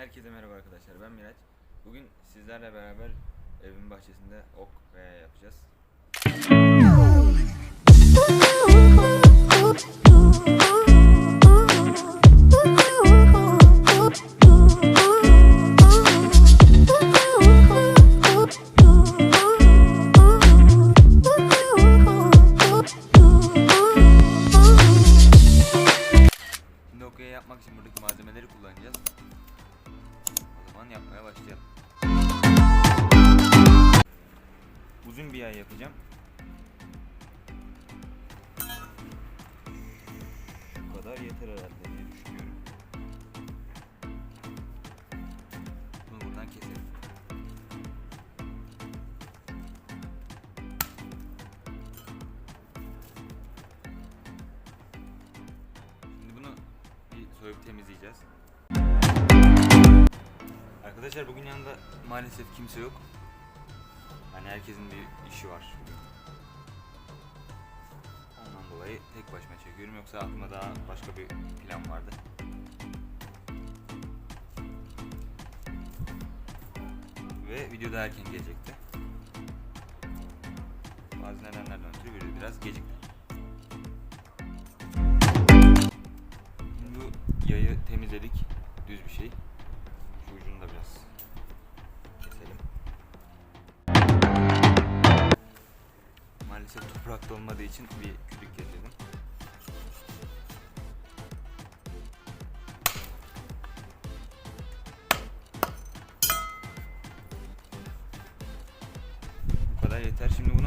Herkese merhaba arkadaşlar ben Miraç. Bugün sizlerle beraber evin bahçesinde ok veya yapacağız. Kadar yeter herhalde diye düşünüyorum. Bunu buradan keselim. Şimdi bunu bir soyup temizleyeceğiz. Arkadaşlar bugün yanında maalesef kimse yok. Yani herkesin bir işi var dolayı tek başıma çekiyorum yoksa aklımda daha başka bir plan vardı. Ve video da erken gelecekti. Bazı nedenlerden ötürü video biraz gecikti. Bu yayı temizledik. Düz bir şey. Şu ucunu da biraz Maalesef toprakta olmadığı için bir kütük getirdim. Bu kadar yeter. Şimdi bunu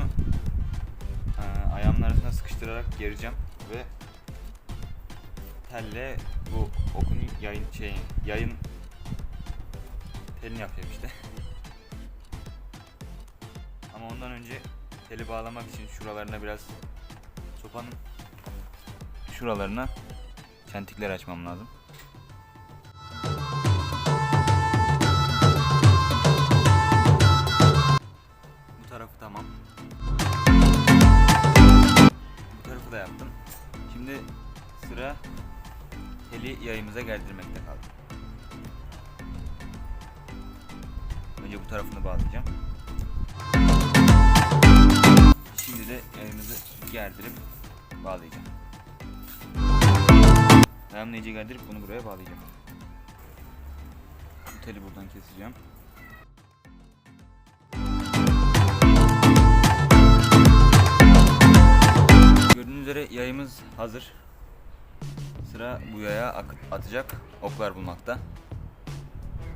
eee, ayağımın arasına sıkıştırarak gereceğim ve telle bu okun yayın şey yayın telini yapacağım işte. Ama ondan önce teli bağlamak için şuralarına biraz sopanın şuralarına çentikler açmam lazım. Bu tarafı tamam. Bu tarafı da yaptım. Şimdi sıra teli yayımıza gerdirmekte kaldı. Önce bu tarafını bağlayacağım. Şimdi de yayımızı gerdirip bağlayacağım. Ayağımla iyice gerdirip bunu buraya bağlayacağım. Bu teli buradan keseceğim. Gördüğünüz üzere yayımız hazır. Sıra bu yaya atacak oklar bulmakta.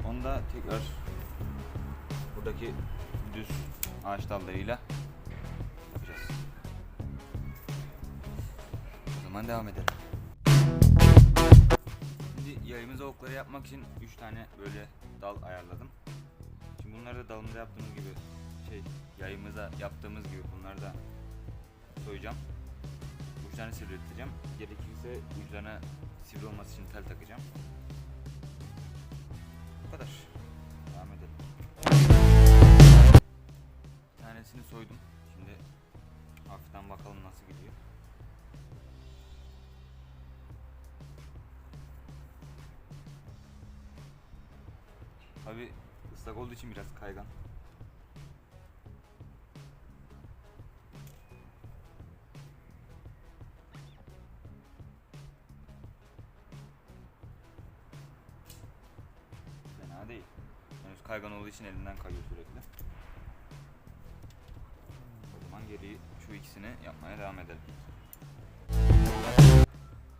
Onu da tekrar buradaki düz ağaç dallarıyla zaman devam edelim. Şimdi yayımıza okları yapmak için 3 tane böyle dal ayarladım. Şimdi bunları da dalımıza yaptığımız gibi şey yayımıza yaptığımız gibi bunları da soyacağım. Uçlarını sivrilteceğim. Gerekirse uçlarına sivri olması için tel takacağım. Bu kadar. Devam edelim. Bir tanesini soydum. Şimdi hafiften bakalım nasıl gidiyor. Tabi ıslak olduğu için biraz kaygan. Fena değil. Henüz kaygan olduğu için elinden kayıyor sürekli. O zaman geri şu ikisini yapmaya devam edelim.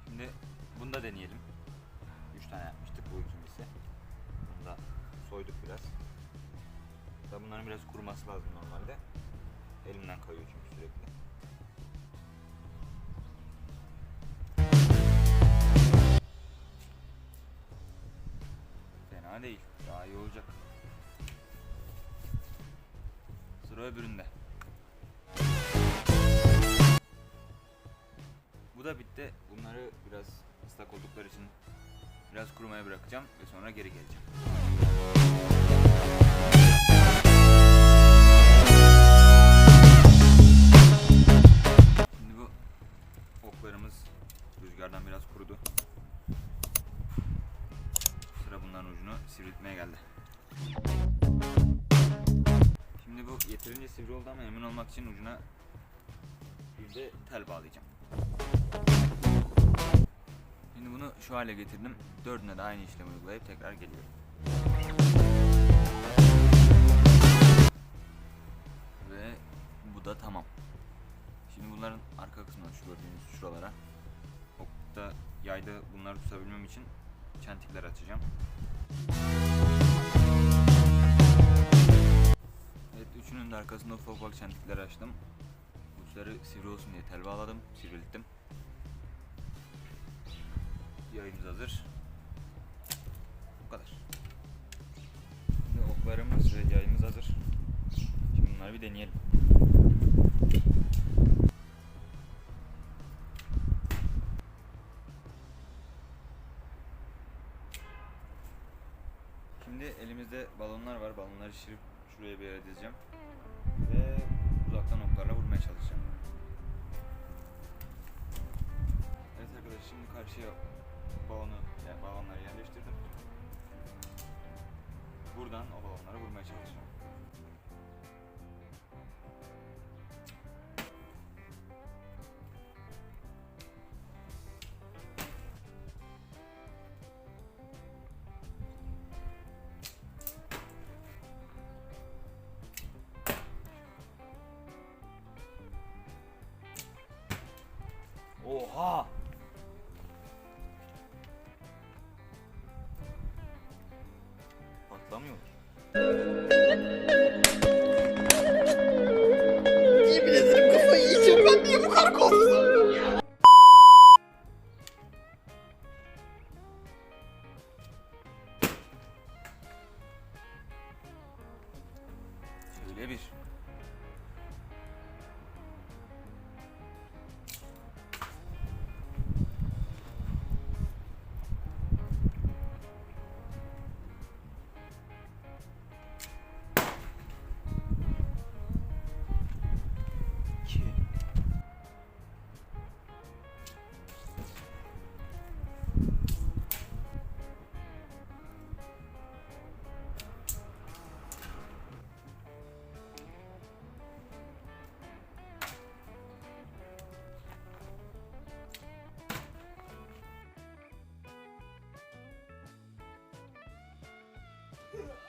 Şimdi bunu da deneyelim. 3 tane yapmıştık bu ikincisi. Bunu da soyduk biraz. Da bunların biraz kuruması lazım normalde. Elimden kayıyor çünkü sürekli. Fena değil. Daha iyi olacak. Sıra öbüründe. Bu da bitti. Bunları biraz ıslak oldukları için biraz kurumaya bırakacağım ve sonra geri geleceğim. Şimdi bu oklarımız rüzgardan biraz kurudu. Sıra bunların ucunu sivriltmeye geldi. Şimdi bu yeterince sivri oldu ama emin olmak için ucuna bir de tel bağlayacağım. Şimdi bunu şu hale getirdim. Dördüne de aynı işlemi uygulayıp tekrar geliyorum. Ve bu da tamam. Şimdi bunların arka kısmına şu gördüğünüz şuralara okta yayda bunları tutabilmem için çentikler açacağım. Evet üçünün de arkasında ufak ufak çentikler açtım. Uçları sivri olsun diye tel bağladım, sivrilttim. Yayımız hazır. Bu kadar. Şimdi oklarımız ve yayımız hazır. Şimdi bunları bir deneyelim. Şimdi elimizde balonlar var. Balonları şişirip şuraya bir yere dizeceğim. Ve uzaktan oklarla vurmaya çalışacağım. Evet arkadaşlar şimdi karşıya balonu, yani balonları yerleştirdim. Buradan o balonlara vurmaya çalışacağım. Oha! Şöyle bir.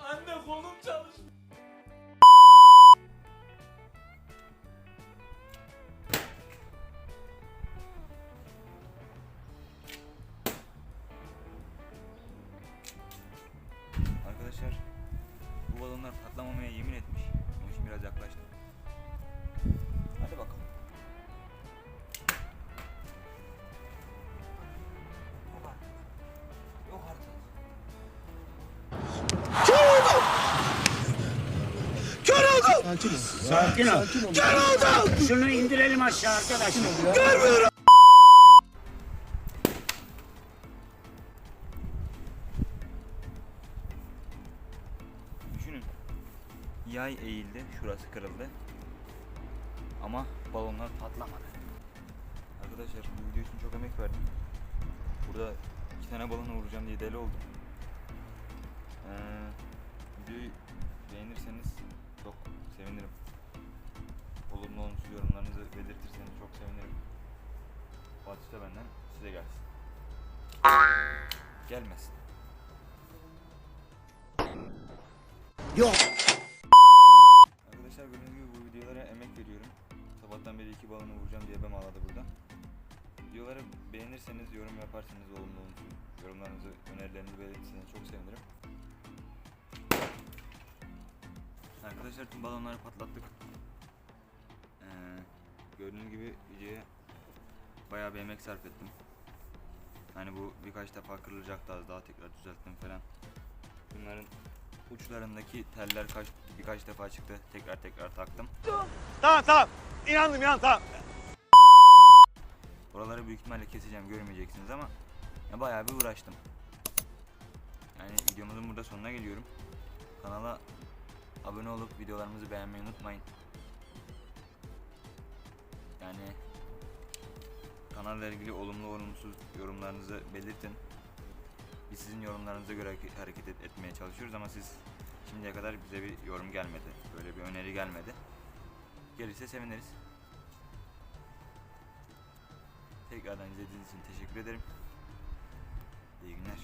Anne kolum çalışmıyor. Arkadaşlar bu balonlar patlamamaya yemin etmiş. Onun için biraz yaklaştım. Sakin ol. Şunu indirelim aşağı arkadaşlar. Düşünün. Yay eğildi, şurası kırıldı. Ama balonlar patlamadı. Arkadaşlar bu video için çok emek verdim. Burada iki tane balonu vuracağım diye deli oldum. Ee, videoyu beğenirseniz sevinirim. Olumlu olumsuz yorumlarınızı belirtirseniz çok sevinirim. Atış da benden size gelsin. Gelmesin. Yok. Arkadaşlar gördüğünüz gibi bu videolara emek veriyorum. Sabahtan beri iki balonu vuracağım diye bem ağladı burada. Videoları beğenirseniz, yorum yaparsanız olumlu olumsuz yorumlarınızı, önerilerinizi belirtirseniz çok sevinirim. Arkadaşlar tüm balonları patlattık. Ee, gördüğünüz gibi videoya bayağı bir emek sarf ettim. Hani bu birkaç defa kırılacaktı az daha tekrar düzelttim falan. Bunların uçlarındaki teller kaç birkaç defa çıktı. Tekrar tekrar taktım. Tamam tamam. İnandım inan tamam. Oraları büyük ihtimalle keseceğim görmeyeceksiniz ama ya bayağı bir uğraştım. Yani videomuzun burada sonuna geliyorum. Kanala abone olup videolarımızı beğenmeyi unutmayın. Yani kanalla ilgili olumlu olumsuz yorumlarınızı belirtin. Biz sizin yorumlarınıza göre hareket- hareket et- etmeye çalışıyoruz ama siz şimdiye kadar bize bir yorum gelmedi. Böyle bir öneri gelmedi. Gelirse seviniriz. Tekrardan izlediğiniz için teşekkür ederim. İyi günler.